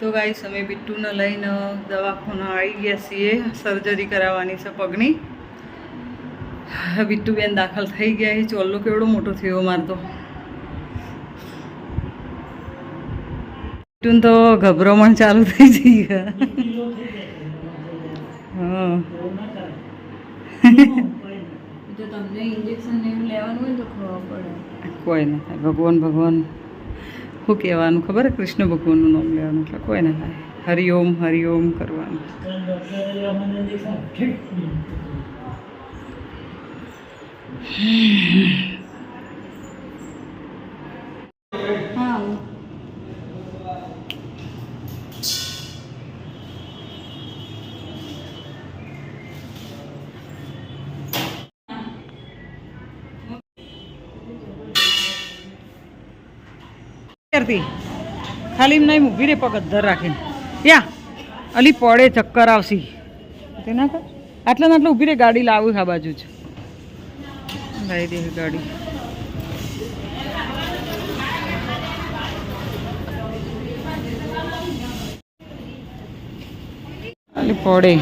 તો ગાઈસ અમે બિટ્ટુને લઈને દવાખાના આવી ગયા છીએ. સર્જરી કરાવવાની છે પગની. બિટ્ટુ બેન દાખલ થઈ ગયા છે. ચોલ્લો કેવડો મોટો થયો મારતો બિટ્ટુને તો ગભરામણ ચાલુ થઈ જઈ હા. તમને ઇન્જેક્શન લેવાનું હોય તો ખબર પડે. કોઈ ના ભગવાન ભગવાન. શું કહેવાનું ખબર? કૃષ્ણ ભગવાનનું નામ લેવાનું. એટલે કોઈ ના થાય. હરિઓમ હરિઓમ કરવાનું. હા કરતી ખાલી નહીં ઊભી રે પગ અધર રાખીને. યા, અલી પડે ચક્કર આવશી. તે ના કર. આટલા આટલા ઊભી રે, ગાડી લાવું આ બાજુ છે લાવી દે ગાડી. પડે.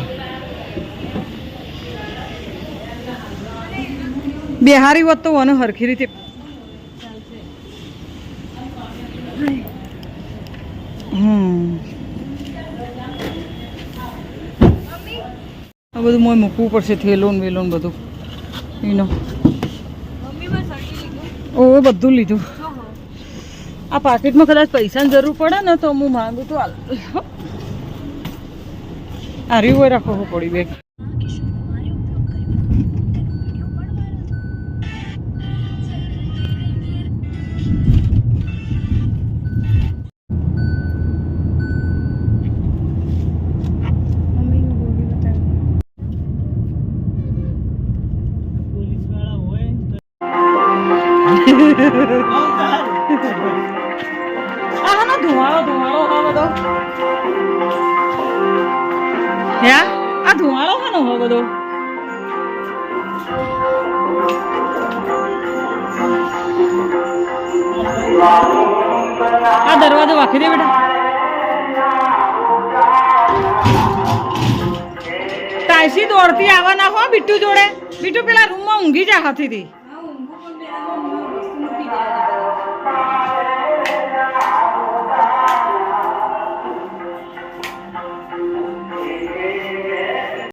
બિહારી હોત તો મને હરખી રીતે આ બધું મોય મૂકવું પડશે, થેલોન વેલોન બધું. એનો ઓવે, બધું લીધું. આ પાકીટમાં કદાચ પૈસાની જરૂર પડે ને તો હું માંગુ તો હાલ આ રહ્યું હોય રાખવું પડી બેગ. આનો ધુમાડો ધુમાડો હા બધો હે આ ધુમાડો હાનો હો બધો આ દરવાજો વાખી દે બેટા. તાયસી દોડતી આવવાના હો બિટ્ટુ જોડે. બિટ્ટુ પેલા રૂમમાં ઊંઘી જા હાથીથી.